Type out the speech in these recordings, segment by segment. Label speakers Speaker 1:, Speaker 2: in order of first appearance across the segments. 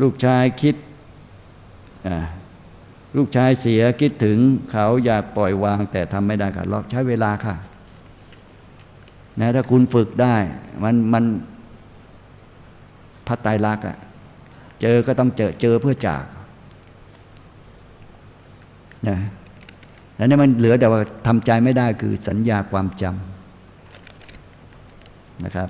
Speaker 1: ลูกชายคิดลูกชายเสียคิดถึงเขาอยากปล่อยวาง แต่ทำไม่ได้ค่ะเราใช้เวลาค่ะนะถ้าคุณฝึกได้มันมันพระไตรลักษณ์อะเจอก็ต้องเจอเจอเพื่อจากนะแล้วนี่มันเหลือแต่ว่าทำใจไม่ได้คือสัญญาความจำนะครับ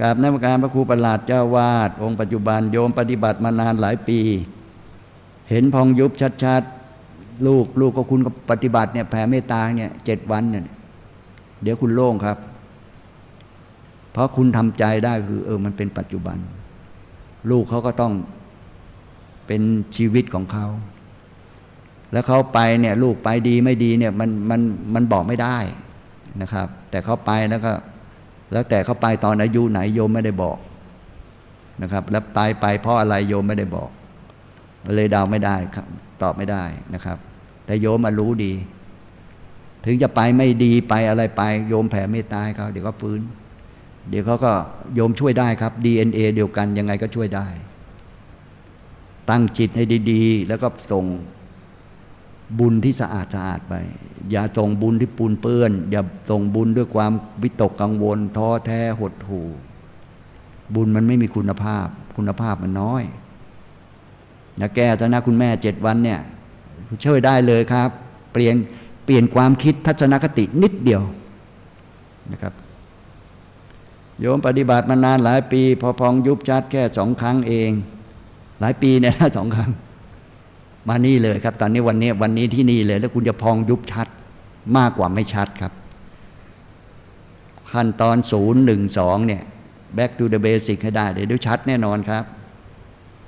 Speaker 1: กราบนมักการพระครูประหลาดเจ้าวาด องค์ปัจจุบันโยมปฏิบัติมานานหลายปี เห็นพองยุบชัดๆ ลูกลูกก็คุณก็ปฏิบัติเนี่ยแผ่เมตตาเนี่ยเจ็ดวันเนี่ยเดี๋ยวคุณโล่งครับ เพราะคุณทำใจได้คือเออมันเป็นปัจจุบัน ลูกเขาก็ต้องเป็นชีวิตของเขา แล้วเขาไปเนี่ยลูกไปดีไม่ดีเนี่ยมันมันมันบอกไม่ได้นะครับ แต่เขาไปแล้วก็ แล้วแต่เขาไปตอนอายุไหนโยมไม่ได้บอกนะครับ แล้วตายไปเพราะอะไรโยมไม่ได้บอก เลยเดาไม่ได้ครับ ตอบไม่ได้นะครับ แต่โยมมารู้ดี ถึงจะไปไม่ดีไปอะไรไป โยมแผ่เมตตาให้เขาเดี๋ยวก็ฟื้น เดี๋ยวเขาก็โยมช่วยได้ครับ DNA เดียวกันยังไงก็ช่วยได้ ตั้งจิตให้ดี ๆ แล้วก็ส่ง บุญที่สะอาดสะอาดไป อย่าส่งบุญที่ปูนเปื้อน อย่าส่งบุญด้วยความวิตกกังวลท้อแท้หดหู่ บุญมันไม่มีคุณภาพ คุณภาพมันน้อยนะแก้ทนะคุณแม่เจ็ดวันเนี่ยช่วยได้เลยครับ เปลี่ยนเปลี่ยนความคิดทัศนคตินิดเดียวนะครับ โยมปฏิบัติมานานหลายปี พอพองยุบชัดแค่สองครั้งเอง หลายปีเนี่ยสองครั้ง มานี่เลยครับ ตอนนี้วันนี้วันนี้ที่นี่เลย แล้วคุณจะพองยุบชัดมากกว่าไม่ชัดครับ ขั้นตอนศูนย์หนึ่งสองเนี่ย back to the basic ให้ได้เดี๋ยวชัดแน่นอนครับ